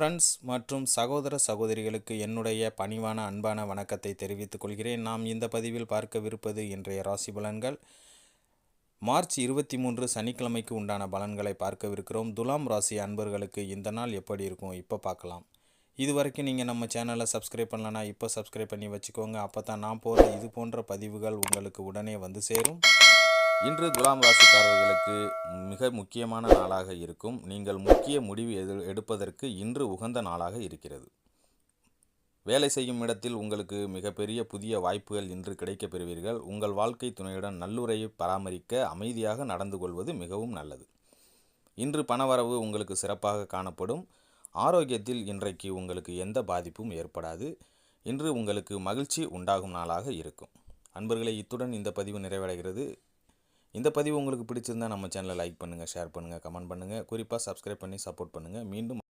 Friends மற்றும் சகோதர சகோதரிகளுக்கு என்னுடைய பணிவான அன்பான வணக்கத்தை தெரிவித்துக் கொள்கிறேன். நாம் இந்த பதிவில் பார்க்கவிருப்பது இன்றைய ராசி பலன்கள். மார்ச் இருபத்தி மூன்று சனிக்கிழமைக்கு உண்டான பலன்களை பார்க்கவிருக்கிறோம். துலாம் ராசி அன்பர்களுக்கு இந்த நாள் எப்படி இருக்கும்? இப்போ பார்க்கலாம். இது வரைக்கும் நீங்கள் நம்ம சேனலை சப்ஸ்கிரைப் பண்ணலன்னா இப்போ சப்ஸ்கிரைப் பண்ணி வச்சுக்கோங்க. அப்போ தான் நான் போகிற இது போன்ற பதிவுகள் உங்களுக்கு உடனே வந்து சேரும். இன்று துலாம் ராசிக்காரர்களுக்கு மிக முக்கியமான நாளாக இருக்கும். நீங்கள் முக்கிய முடிவு எது எடுப்பதற்கு இன்று உகந்த நாளாக இருக்கிறது. வேலை செய்யும் இடத்தில் உங்களுக்கு மிகப்பெரிய புதிய வாய்ப்புகள் இன்று கிடைக்கப் பெறுவீர்கள். உங்கள் வாழ்க்கை துணையுடன் நல்லுறையை பராமரிக்க அமைதியாக நடந்து கொள்வது மிகவும் நல்லது. இன்று பணவரவு உங்களுக்கு சிறப்பாக காணப்படும். ஆரோக்கியத்தில் இன்றைக்கு உங்களுக்கு எந்த பாதிப்பும் ஏற்படாது. இன்று உங்களுக்கு மகிழ்ச்சி உண்டாகும் நாளாக இருக்கும். அன்பர்களே இத்துடன் இந்த பதிவு நிறைவடைகிறது. இந்த பதிவு உங்களுக்கு பிடிச்சிருந்தா நம்ம சேனலை லைக் பண்ணுங்கள் ஷேர் பண்ணுங்கள் கமெண்ட் பண்ணுங்கள் குறிப்பாக சப்ஸ்கிரைப் பண்ணி சப்போர்ட் பண்ணுங்கள் மீண்டும்